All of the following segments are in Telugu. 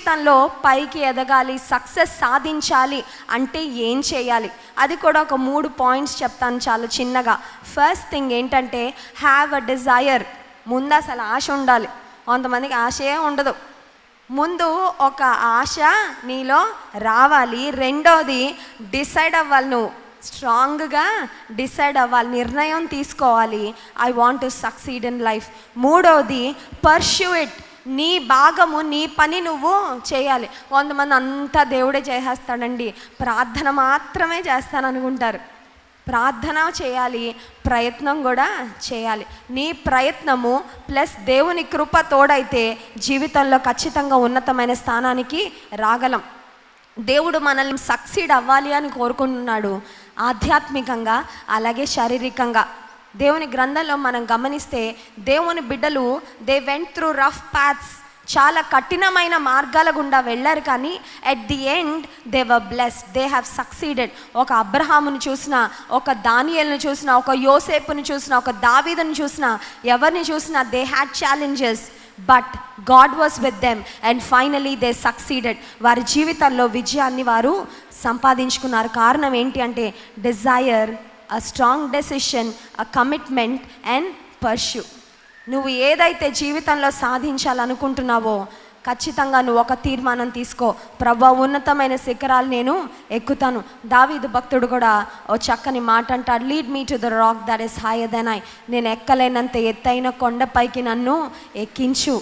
జీవితంలో పైకి ఎదగాలి సక్సెస్ సాధించాలి అంటే ఏం చేయాలి? అది కూడా ఒక మూడు పాయింట్స్ చెప్తాను చాలా చిన్నగా. ఫస్ట్ థింగ్ ఏంటంటే హ్యావ్ అ డిజైర్ ముందు అసలు ఆశ ఉండాలి. కొంతమందికి ఆశే ఉండదు. ముందు ఒక ఆశ నీలో రావాలి. రెండోది డిసైడ్ అవ్వాలి నువ్వు. స్ట్రాంగ్గా డిసైడ్ అవ్వాలి. నిర్ణయం తీసుకోవాలి. I want to succeed in life మూడోది పర్ష్యూ ఇట్ నీ భాగము నీ పని నువ్వు చేయాలి. కొంతమంది అంతా దేవుడే చేసేస్తాడండి. ప్రార్థన మాత్రమే చేస్తాననుకుంటారు. ప్రార్థన చేయాలి ప్రయత్నం కూడా చేయాలి. నీ ప్రయత్నము ప్లస్ దేవుని కృప తోడైతే జీవితంలో ఖచ్చితంగా ఉన్నతమైన స్థానానికి రాగలం. దేవుడు మనల్ని సక్సీడ్ అవ్వాలి అని కోరుకుంటున్నాడు. ఆధ్యాత్మికంగా అలాగే శారీరకంగా. దేవుని గ్రంథంలో మనం గమనిస్తే దేవుని బిడ్డలు they went through rough paths చాలా కఠినమైన మార్గాల గుండా వెళ్ళారు కానీ at the end they were blessed they have succeeded ఒక అబ్రహామును చూసిన ఒక దానియల్ని చూసిన ఒక యోసేపుని చూసిన ఒక దావీదుని చూసిన ఎవరిని చూసినా they had challenges but God was with them and finally they succeeded వారి జీవితంలో విజయాన్ని వారు సంపాదించుకున్నారు. కారణం ఏంటి అంటే desire a strong decision a commitment and pursue నువ్వు ఏదైతే జీవితంలో సాధించాలనుకుంటున్నావో ఖచ్చితంగా నువ్వు ఒక తీర్మానం తీసుకో. ప్రభా ఉన్నతమైన శిఖరాలు నేను ఎక్కుతాను. దావీదు భక్తుడు కూడా ఓ చక్కని మాట అంటాడు lead me to the rock that is higher than I నేను ఎక్కలేనంత ఎత్తైన కొండపైకి నన్ను ఎక్కించు.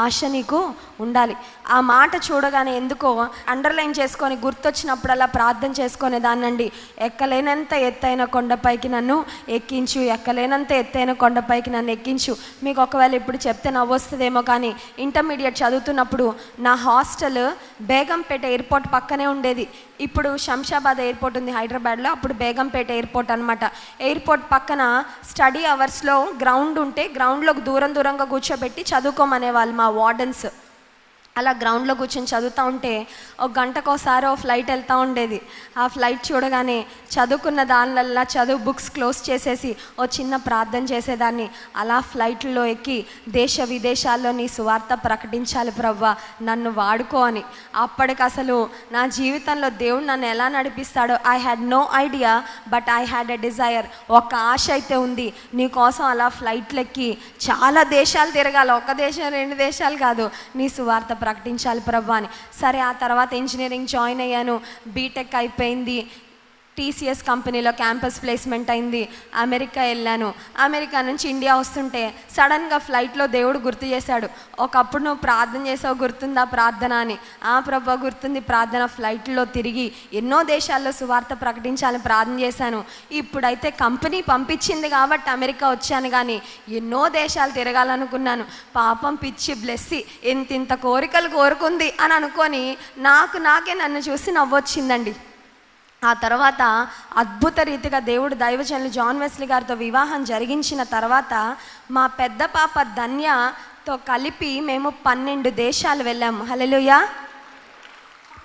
ఆశ నీకు ఉండాలి. ఆ మాట చూడగానే ఎందుకో అండర్లైన్ చేసుకొని గుర్తొచ్చినప్పుడల్లా ప్రార్థన చేసుకునే దాన్నండి. ఎక్కలేనంత ఎత్తైన కొండపైకి నన్ను ఎక్కించు ఎక్కలేనంత ఎత్తైన కొండపైకి నన్ను ఎక్కించు. మీకు ఒకవేళ ఇప్పుడు చెప్తే నవ్వొస్తుందేమో కానీ ఇంటర్మీడియట్ చదువుతున్నప్పుడు నా హాస్టల్ బేగంపేట ఎయిర్పోర్ట్ పక్కనే ఉండేది. ఇప్పుడు శంషాబాద్ ఎయిర్పోర్ట్ ఉంది హైదరాబాద్లో అప్పుడు బేగంపేట ఎయిర్పోర్ట్ అనమాట ఎయిర్పోర్ట్ పక్కన స్టడీ అవర్స్లో గ్రౌండ్ ఉంటే గ్రౌండ్లోకి దూరం దూరంగా కూర్చోబెట్టి చదువుకోమనేవాళ్ళు మా వార్డెన్స్ అలా గ్రౌండ్లో కూర్చొని చదువుతూ ఉంటే ఒక గంటకోసారి ఓ ఫ్లైట్ వెళ్తూ ఉండేది. ఆ ఫ్లైట్ చూడగానే చదువుకున్న దానిలల్లా చదువు బుక్స్ క్లోజ్ చేసేసి ఓ చిన్న ప్రార్థన చేసేదాన్ని. అలా ఫ్లైట్లో ఎక్కి దేశ విదేశాల్లో నీ సువార్త ప్రకటించాలి ప్రవ్వా నన్ను వాడుకో అని. అప్పటికి అసలు నా జీవితంలో దేవుడు నన్ను ఎలా నడిపిస్తాడో I had no idea but I had a desire ఒక ఆశ అయితే ఉంది నీ కోసం అలా ఫ్లైట్లు ఎక్కి చాలా దేశాలు తిరగాలి. ఒక దేశం రెండు దేశాలు కాదు. నీ సువార్త ప్రకటించాలి ప్రభా అని. సరే ఆ తర్వాత ఇంజనీరింగ్ జాయిన్ అయ్యాను. బీటెక్ అయిపోయింది. టీసీఎస్ కంపెనీలో క్యాంపస్ ప్లేస్మెంట్ అయింది. అమెరికా వెళ్ళాను. అమెరికా నుంచి ఇండియా వస్తుంటే సడన్గా ఫ్లైట్లో దేవుడు గుర్తు చేశాడు. ఒకప్పుడు నువ్వు ప్రార్థన చేసావు గుర్తుందా ప్రార్థన అని? ఆ ప్రభా గుర్తుంది ప్రార్థన ఫ్లైట్లో తిరిగి ఎన్నో దేశాల్లో సువార్త ప్రకటించాలని ప్రార్థన చేశాను. ఇప్పుడైతే కంపెనీ పంపించింది కాబట్టి అమెరికా వచ్చాను కానీ ఎన్నో దేశాలు తిరగాలనుకున్నాను. పాపం పిచ్చి బ్లెస్సి ఇంత ఇంత కోరికలు కోరుకుంది అని అనుకొని నాకు నాకే నన్ను చూసి నవ్వొచ్చిందండి. ఆ తర్వాత అద్భుత రీతిగా దేవుడు దైవజనులు జాన్ వెస్లీ గారితో వివాహం జరిగించిన తర్వాత మా పెద్ద పాప ధన్యతో కలిపి మేము పన్నెండు దేశాలు వెళ్ళాము. హలెలుయా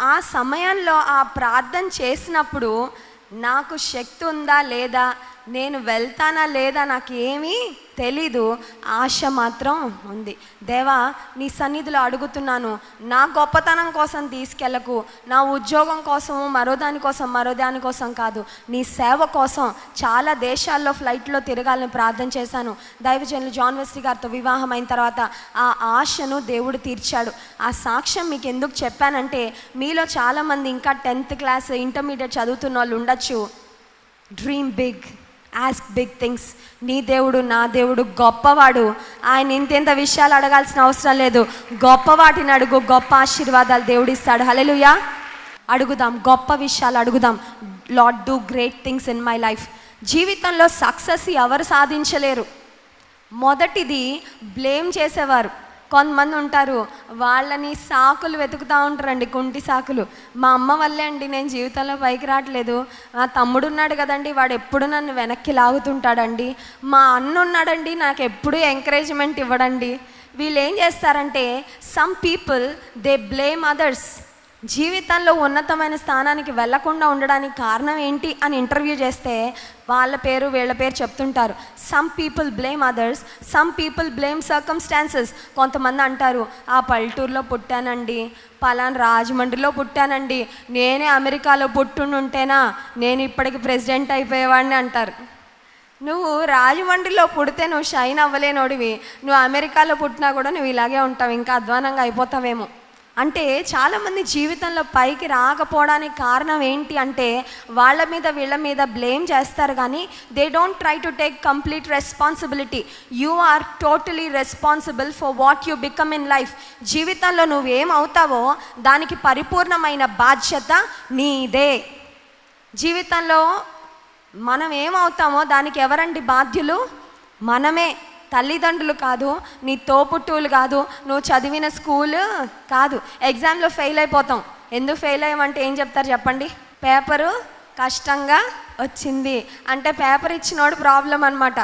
ఆ సమయంలో ఆ ప్రార్థన చేసినప్పుడు నాకు శక్తి ఉందా లేదా? నేను వెళ్తానా లేదా? నాకు ఏమీ తెలీదు ఆశ మాత్రం ఉంది. దేవా నీ సన్నిధిలో అడుగుతున్నాను నా గొప్పతనం కోసం తీసుకెళ్ళకు నా ఉద్యోగం కోసం మరో దానికోసం మరో దానికోసం కాదు నీ సేవ కోసం చాలా దేశాల్లో ఫ్లైట్లో తిరగాలని ప్రార్థన చేశాను. దైవజనులు జాన్ వెస్లీ గారితో వివాహం అయిన తర్వాత ఆ ఆశను దేవుడు తీర్చాడు. ఆ సాక్ష్యం మీకు ఎందుకు చెప్పానంటే మీలో చాలామంది ఇంకా టెన్త్ క్లాస్ ఇంటర్మీడియట్ చదువుతున్న వాళ్ళు ఉండొచ్చు. Dream big. Ask big things నీ దేవుడు నా దేవుడు గొప్పవాడు. ఆయన ఇంతెంత విషయాలు అడగాల్సిన అవసరం లేదు. గొప్ప వాటిని అడుగు గొప్ప ఆశీర్వాదాలు దేవుడు ఇస్తాడు. హలెలుయా అడుగుదాం గొప్ప విషయాలు అడుగుదాం. Lord do great things in my life జీవితంలో సక్సెస్ ఎవరు సాధించలేరు. మొదటిది బ్లేమ్ చేసేవారు. కొంతమంది ఉంటారు వాళ్ళని సాకులు వెతుకుతూ ఉంటారండి కుంటి సాకులు. మా అమ్మ వల్లే అండి నేను జీవితంలో పైకి రావట్లేదు. మా తమ్ముడు ఉన్నాడు కదండి వాడు ఎప్పుడు నన్ను వెనక్కి లాగుతుంటాడండి. మా అన్న ఉన్నాడండి నాకు ఎప్పుడూ ఎంకరేజ్మెంట్ ఇవ్వడండి. వీళ్ళు ఏం చేస్తారంటే some people they blame others జీవితంలో ఉన్నతమైన స్థానానికి వెళ్ళకుండా ఉండడానికి కారణం ఏంటి అని ఇంటర్వ్యూ చేస్తే వాళ్ళ పేరు వీళ్ళ పేరు చెప్తుంటారు. Some people blame others some people blame circumstances కొంతమంది అంటారు ఆ పల్లెటూరులో పుట్టానండి పలాన్ రాజమండ్రిలో పుట్టానండి నేనే అమెరికాలో పుట్టుండుంటేనా నేను ఇప్పటికి ప్రెసిడెంట్ అయిపోయేవాడిని అంటారు. నువ్వు రాజమండ్రిలో పుడితే నువ్వు షైన్ అవ్వలేనోడివి నువ్వు అమెరికాలో పుట్టినా కూడా నువ్వు ఇలాగే ఉంటావు ఇంకా అధ్వానంగా అయిపోతావేమో. అంటే చాలామంది జీవితంలో పైకి రాకపోవడానికి కారణం ఏంటి అంటే వాళ్ళ మీద వీళ్ళ మీద బ్లేమ్ చేస్తారు కానీ they don't try to take complete responsibility you are totally responsible for what you become in life జీవితంలో నువ్వేం అవుతావో దానికి పరిపూర్ణమైన బాధ్యత నీదే. జీవితంలో మనం ఏమవుతామో దానికి ఎవరండి బాధ్యులు? మనమే. తల్లిదండ్రులు కాదు నీ తోపుట్టువులు కాదు నువ్వు చదివిన స్కూల్ కాదు. ఎగ్జామ్లో ఫెయిల్ అయిపోతాం. ఎందుకు ఫెయిల్ అయ్యామంటే ఏం చెప్తారు చెప్పండి? పేపరు కష్టంగా వచ్చింది. అంటే పేపర్ ఇచ్చినోడు ప్రాబ్లం అనమాట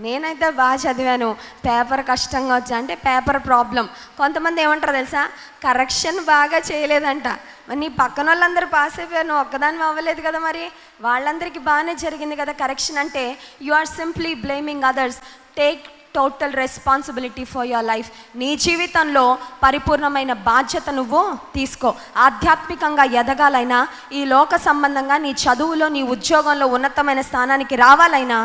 నేనైతే బాగా చదివాను. పేపర్ కష్టంగా వచ్చా అంటే పేపర్ ప్రాబ్లం కొంతమంది ఏమంటారు తెలుసా? కరెక్షన్ బాగా చేయలేదంట. మరి నీ పక్కన వాళ్ళందరూ పాస్ అయిపోయారు. నువ్వు ఒక్కదాని అవ్వలేదు కదా మరి? వాళ్ళందరికీ బాగానే జరిగింది కదా కరెక్షన్ అంటే you are simply blaming others take total responsibility for your life నీ జీవితంలో పరిపూర్ణమైన బాధ్యత నువ్వు తీసుకో. ఆధ్యాత్మికంగా ఎదగాలైనా ఈ లోక సంబంధంగా నీ చదువులో నీ ఉద్యోగంలో ఉన్నతమైన స్థానానికి రావాలైనా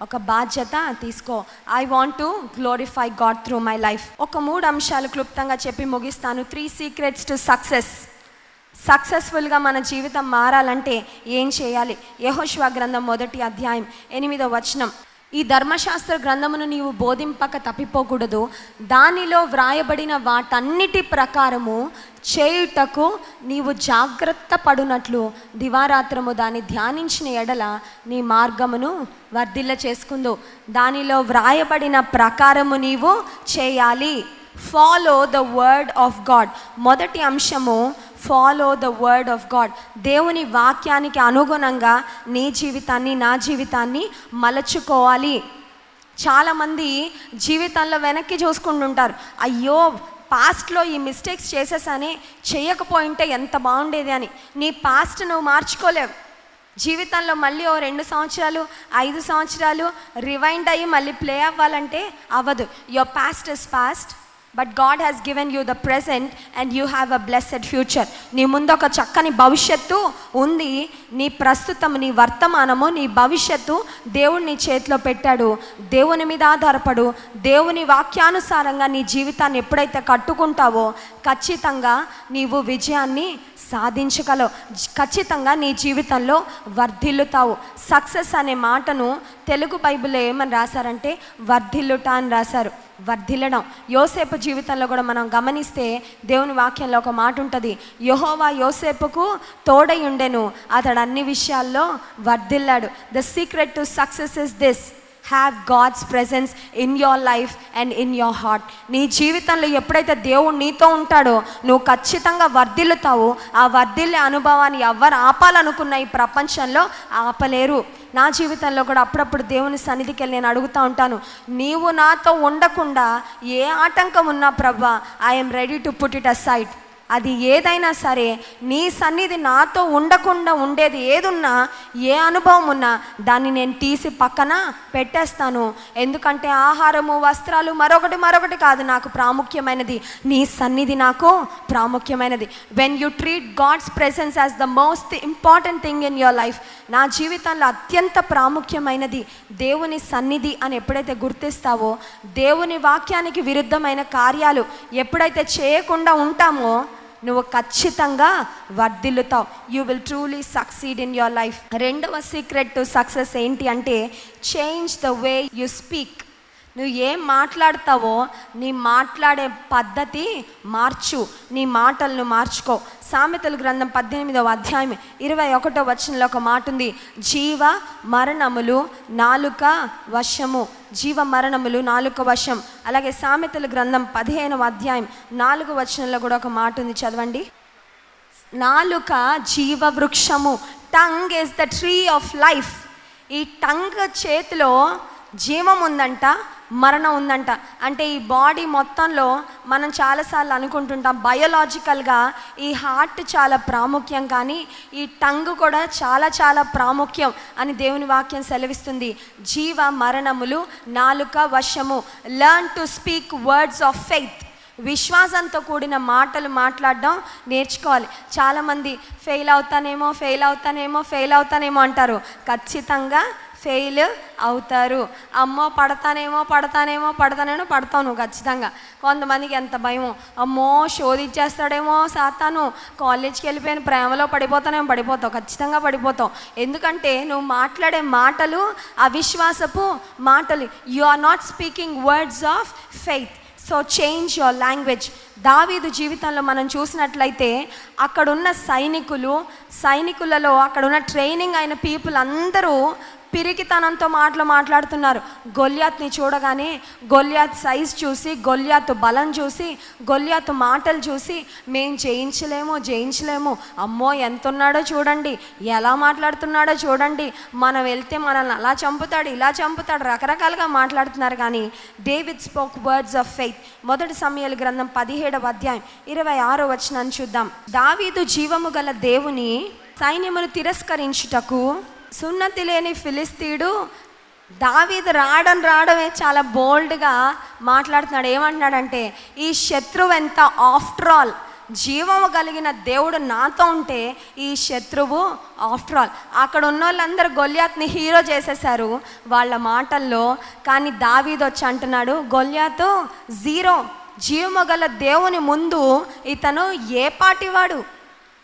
ఒక బాధ్యత తీసుకో. I want to glorify God through my life ఒక మూడు అంశాలు క్లుప్తంగా చెప్పి ముగిస్తాను. త్రీ సీక్రెట్స్ టు సక్సెస్ సక్సెస్ఫుల్గా మన జీవితం మారాలంటే ఏం చేయాలి? యహోశ్వ గ్రంథం మొదటి అధ్యాయం ఎనిమిదో వచనం. ఈ ధర్మశాస్త్ర గ్రంథమును నీవు బోధింపక తప్పిపోకూడదు. దానిలో వ్రాయబడిన వాటన్నిటి ప్రకారము చేయుటకు నీవు జాగ్రత్త పడునట్లు దివారాత్రము దాన్ని ధ్యానించిన ఎడల నీ మార్గమును వర్ధిల్ల చేసుకుందు. దానిలో వ్రాయబడిన ప్రకారము నీవు చేయాలి. Follow the word of God మొదటి అంశము follow the word of God దేవుని వాక్యానికి అనుగుణంగా నీ జీవితాన్ని నా జీవితాన్ని మలచుకోవాలి. చాలామంది జీవితంలో వెనక్కి చూసుకుంటుంటారు అయ్యో పాస్ట్లో ఈ మిస్టేక్స్ చేసేసని చేయకపోయింటే ఎంత బాగుండేది అని. నీ పాస్ట్ నువ్వు మార్చుకోలేవు. జీవితంలో మళ్ళీ ఓ రెండు సంవత్సరాలు ఐదు సంవత్సరాలు రివైండ్ అయ్యి మళ్ళీ ప్లే అవ్వాలంటే అవ్వదు. Your past is past but God has given you the present and you have a blessed future నీ ముందు ఒక చక్కని భవిష్యత్తు ఉంది. నీ ప్రస్తుతం నీ వర్తమానము నీ భవిష్యత్తు దేవుడు నీ చేతిలో పెట్టాడు. దేవుని మీద ఆధారపడు. దేవుని వాక్యానుసారంగా నీ జీవితాన్ని ఎప్పుడైతే కట్టుకుంటావో ఖచ్చితంగా నీవు విజయాన్ని సాధించగలవు. ఖచ్చితంగా నీ జీవితంలో వర్ధిల్లుతావు. సక్సెస్ అనే మాటను తెలుగు బైబిల్లో ఏమని రాశారంటే వర్ధిల్లుట అని రాశారు. వర్ధిల్లడం. యోసేపు జీవితంలో కూడా మనం గమనిస్తే దేవుని వాక్యంలో ఒక మాట ఉంటుంది. యహోవా యోసేపుకు తోడై ఉండెను. అతడు అన్ని విషయాల్లో వర్ధిల్లాడు. The secret to success is this have God's presence in your life and in your heart నీ జీవితంలో ఎప్పుడైతే దేవుడు నీతో ఉంటాడో నువ్వు ఖచ్చితంగా వర్ధిల్లుతావు. ఆ వర్ధిల్లే అనుభవాన్ని ఎవరు ఆపాలనుకున్న ఈ ప్రపంచంలో ఆపలేరు. నా జీవితంలో కూడా అప్పుడప్పుడు దేవుని సన్నిధికి వెళ్ళి నేను అడుగుతూ ఉంటాను నీవు నాతో ఉండకుండా ఏ ఆటంకం ఉన్నా ప్రభా I'm ready to put it aside అది ఏదైనా సరే నీ సన్నిధి నాతో ఉండకుండా ఉండేది ఏదున్నా ఏ అనుభవం ఉన్నా దాన్ని నేను తీసి పక్కన పెట్టేస్తాను. ఎందుకంటే ఆహారము వస్త్రాలు మరొకటి మరొకటి కాదు నాకు ప్రాముఖ్యమైనది. నీ సన్నిధి నాకు ప్రాముఖ్యమైనది. When you treat God's presence as the most important thing in your life నా జీవితంలో అత్యంత ప్రాముఖ్యమైనది దేవుని సన్నిధి అని ఎప్పుడైతే గుర్తిస్తావో దేవుని వాక్యానికి విరుద్ధమైన కార్యాలు ఎప్పుడైతే చేయకుండా ఉంటామో నువ్వు ఖచ్చితంగా వర్ధిల్లుతావు. You will truly succeed in your life రెండవ సీక్రెట్ టు సక్సెస్ ఏంటి అంటే change the way you speak నువ్వు ఏం మాట్లాడతావో నీ మాట్లాడే పద్ధతి మార్చు. నీ మాటలను మార్చుకో. సామెతలు గ్రంథం పద్దెనిమిదవ అధ్యాయం ఇరవై ఒకటో వచనంలో ఒక మాట ఉంది. జీవ మరణములు నాలుక వశము. జీవ మరణములు నాలుక వశం. అలాగే సామెతల గ్రంథం పదిహేనవ అధ్యాయం నాలుగు వచనంలో కూడా ఒక మాట ఉంది. చదవండి. నాలుక జీవ వృక్షము. Tongue is the tree of life ఈ టంగ్ చేతిలో జీవం ఉందంట. మరణం ఉందంట. అంటే ఈ బాడీ మొత్తంలో మనం చాలాసార్లు అనుకుంటుంటాం బయోలాజికల్గా ఈ హార్ట్ చాలా ప్రాముఖ్యం కానీ ఈ టంగ్ కూడా చాలా చాలా ప్రాముఖ్యం అని దేవుని వాక్యం సెలవిస్తుంది. జీవ మరణములు నాలుక వశము. Learn to speak words of faith విశ్వాసంతో కూడిన మాటలు మాట్లాడడం నేర్చుకోవాలి. చాలామంది ఫెయిల్ అవుతానేమో ఫెయిల్ అవుతానేమో ఫెయిల్ అవుతానేమో అంటారు. ఖచ్చితంగా ఫెయిల్ అవుతారు. అమ్మో పడతానేమో పడతానేమో పడతానేమో పడతాను ఖచ్చితంగా. కొంతమందికి ఎంత భయం అమ్మో శోధించేస్తాడేమో సాతాను. కాలేజ్కి వెళ్ళిపోయిన ప్రేమలో పడిపోతానేమో పడిపోతావు. ఖచ్చితంగా పడిపోతావు. ఎందుకంటే నువ్వు మాట్లాడే మాటలు అవిశ్వాసపు మాటలు. You are not speaking words of faith so change your language Daveedu జీవితంలో మనం చూసినట్లయితే అక్కడున్న సైనికులు సైనికులలో అక్కడున్న ట్రైనింగ్ అయిన పీపుల్ అందరూ పిరికితనంతో మాటలు మాట్లాడుతున్నారు. గొల్యాత్ని చూడగానే గొల్యాత్ సైజ్ చూసి గొల్యాత్ బలం చూసి గొల్యాత్ మాటలు చూసి మేం చేయించలేము జయించలేము. అమ్మో ఎంత ఉన్నాడో చూడండి. ఎలా మాట్లాడుతున్నాడో చూడండి. మనం వెళ్తే మనల్ని అలా చంపుతాడు ఇలా చంపుతాడు రకరకాలుగా మాట్లాడుతున్నారు. కానీ David spoke words of faith. మొదటి సమయాల గ్రంథం పదిహేడవ అధ్యాయం ఇరవై ఆరో వచనాన్ని చూద్దాం. దావీదు జీవము గల దేవుని సైన్యమును తిరస్కరించుటకు సున్నతి లేని ఫిలిస్తీడు దావీదు రావడం రావడమే చాలా బోల్డ్గా మాట్లాడుతున్నాడు. ఏమంటున్నాడంటే ఈ శత్రువు ఎంత ఆఫ్టర్ ఆల్ జీవము కలిగిన దేవుడు నాతో ఉంటే ఈ శత్రువు ఆఫ్టర్ ఆల్ అక్కడ ఉన్న వాళ్ళందరూ గొల్యాత్ని హీరో చేసేసారు వాళ్ళ మాటల్లో. కానీ దావీదు వచ్చి అంటున్నాడు గొల్యాతు జీరో. జీవము గల దేవుని ముందు ఇతను ఏ పాటివాడు?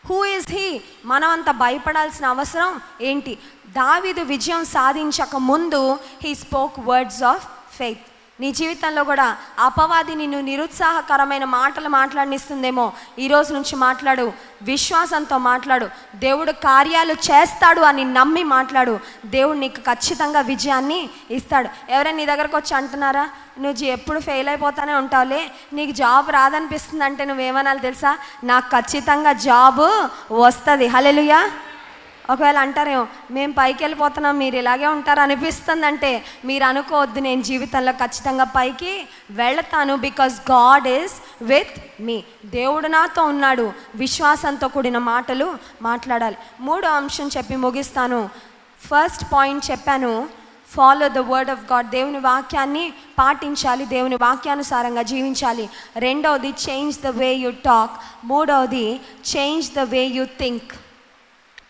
హూ ఇస్ హీ మనం అంత భయపడాల్సిన అవసరం ఏంటి? దావీదు విజయం సాధించక ముందు he spoke words of faith నీ జీవితంలో కూడా అపవాది నిన్ను నిరుత్సాహకరమైన మాటలు మాట్లాడినిస్తుందేమో ఈ రోజు నుంచి మాట్లాడు విశ్వాసంతో మాట్లాడు దేవుడు కార్యాలు చేస్తాడు అని నమ్మి మాట్లాడు దేవుడు నీకు ఖచ్చితంగా విజయాన్ని ఇస్తాడు. ఎవరైనా నీ దగ్గరకు వచ్చి అంటున్నారా నువ్వు ఎప్పుడు ఫెయిల్ అయిపోతానే ఉంటావులే నీకు జాబ్ రాదనిపిస్తుంది అంటే నువ్వేమనాలి తెలుసా? నాకు ఖచ్చితంగా జాబ్ వస్తుంది. హలెలుయా ఒకవేళ అంటారేమో మేము పైకి వెళ్ళిపోతున్నాం మీరు ఇలాగే ఉంటారు అనిపిస్తుందంటే మీరు అనుకోవద్దు నేను జీవితంలో ఖచ్చితంగా పైకి వెళతాను because God is with me దేవుడు నాతో ఉన్నాడు. విశ్వాసంతో కూడిన మాటలు మాట్లాడాలి. మూడో అంశం చెప్పి ముగిస్తాను. ఫస్ట్ పాయింట్ చెప్పాను. Follow the word of God దేవుని వాక్యాన్ని పాటించాలి. దేవుని వాక్యానుసారంగా జీవించాలి. రెండవది change the way you talk మూడవది change the way you think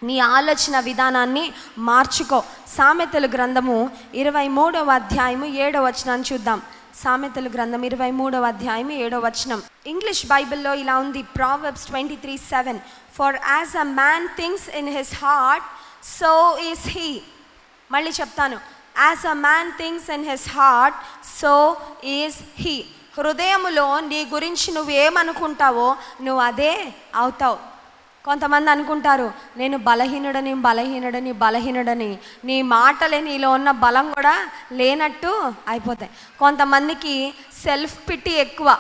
నీ ఆలోచన విధానాన్ని మార్చుకో. సామెతలు గ్రంథము ఇరవై మూడవ అధ్యాయము ఏడవ వచనాన్ని చూద్దాం. సామెతలు గ్రంథం ఇరవై మూడవ అధ్యాయం ఏడవ వచనం. ఇంగ్లీష్ బైబిల్లో ఇలా ఉంది. Proverbs twenty three seven for as a man thinks in his heart so is he మళ్ళీ చెప్తాను. As a man thinks in his heart so is he హృదయములో నీ గురించి నువ్వు ఏమనుకుంటావో నువ్వు అదే అవుతావు. కొంతమంది అనుకుంటారు నేను బలహీనుడని బలహీనుడని బలహీనుడని. నీ మాటలే నీలో ఉన్న బలం కూడా లేనట్టు అయిపోతాయి. కొంతమందికి సెల్ఫ్ పిట్టి ఎక్కువ.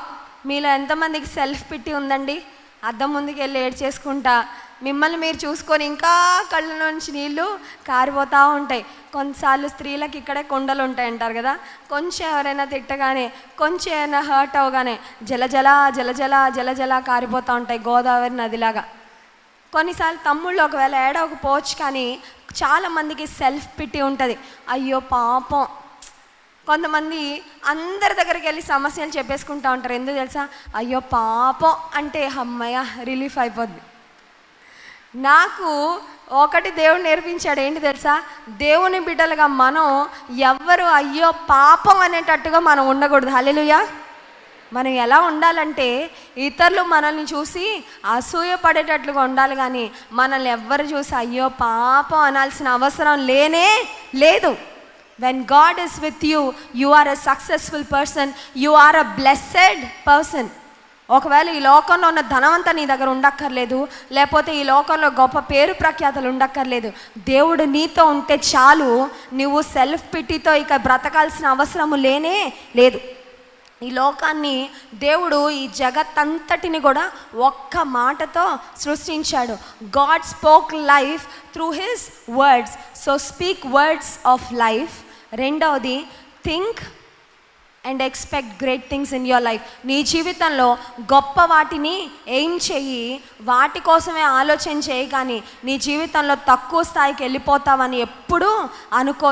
మీలో ఎంతమందికి సెల్ఫ్ పిట్టి ఉందండి? అద్దం ముందుకు వెళ్ళి ఏడ్ చేసుకుంటా మిమ్మల్ని మీరు చూసుకొని ఇంకా కళ్ళ నుంచి నీళ్ళు కారిపోతూ ఉంటాయి. కొన్నిసార్లు స్త్రీలకు ఇక్కడే కొండలు ఉంటాయి అంటారు కదా? కొంచెం ఎవరైనా తిట్టగానే కొంచెం ఏమైనా హర్ట్ అవగానే జలజల జలజల జలజల కారిపోతూ ఉంటాయి గోదావరి నదిలాగా. కొన్నిసార్లు తమ్ముళ్ళు ఒకవేళ ఏడవకపోవచ్చు కానీ చాలామందికి సెల్ఫ్ పిట్టి ఉంటుంది. అయ్యో పాపం. కొంతమంది అందరి దగ్గరికి వెళ్ళి సమస్యలు చెప్పేసుకుంటా ఉంటారు. ఎందుకు తెలుసా? అయ్యో పాపం అంటే అమ్మయ్య రిలీఫ్ అయిపోద్ది. నాకు ఒకటి దేవుడు నేర్పించాడు. ఏంటి తెలుసా? దేవుని బిడ్డలుగా మనం ఎవ్వరు అయ్యో పాపం అనేటట్టుగా మనం ఉండకూడదు. హలెలుయా మనం ఎలా ఉండాలంటే ఇతరులు మనల్ని చూసి అసూయ పడేటట్లుగా ఉండాలి కానీ మనల్ని ఎవ్వరు చూసి అయ్యో పాపం అనాల్సిన అవసరం లేనే లేదు. When God is with you you are a successful person you are a blessed person ఒకవేళ ఈ లోకంలో ఉన్న ధనవంతా నీ దగ్గర ఉండక్కర్లేదు లేకపోతే ఈ లోకంలో గొప్ప పేరు ప్రఖ్యాతలు ఉండక్కర్లేదు. దేవుడు నీతో ఉంటే చాలు నువ్వు సెల్ఫ్ పిట్టితో ఇక బ్రతకాల్సిన అవసరము లేనే లేదు. ఈ లోకాన్ని దేవుడు ఈ జగత్తంతటిని కూడా ఒక్క మాటతో సృష్టించాడు. God spoke life through his words so speak words of life రెండవది think and expect great things in your life నీ జీవితంలో గొప్ప వాటిని ఏం చెయ్యి వాటి కోసమే ఆలోచన చేయి కానీ నీ జీవితంలో తక్కువ స్థాయికి వెళ్ళిపోతావని ఎప్పుడూ అనుకో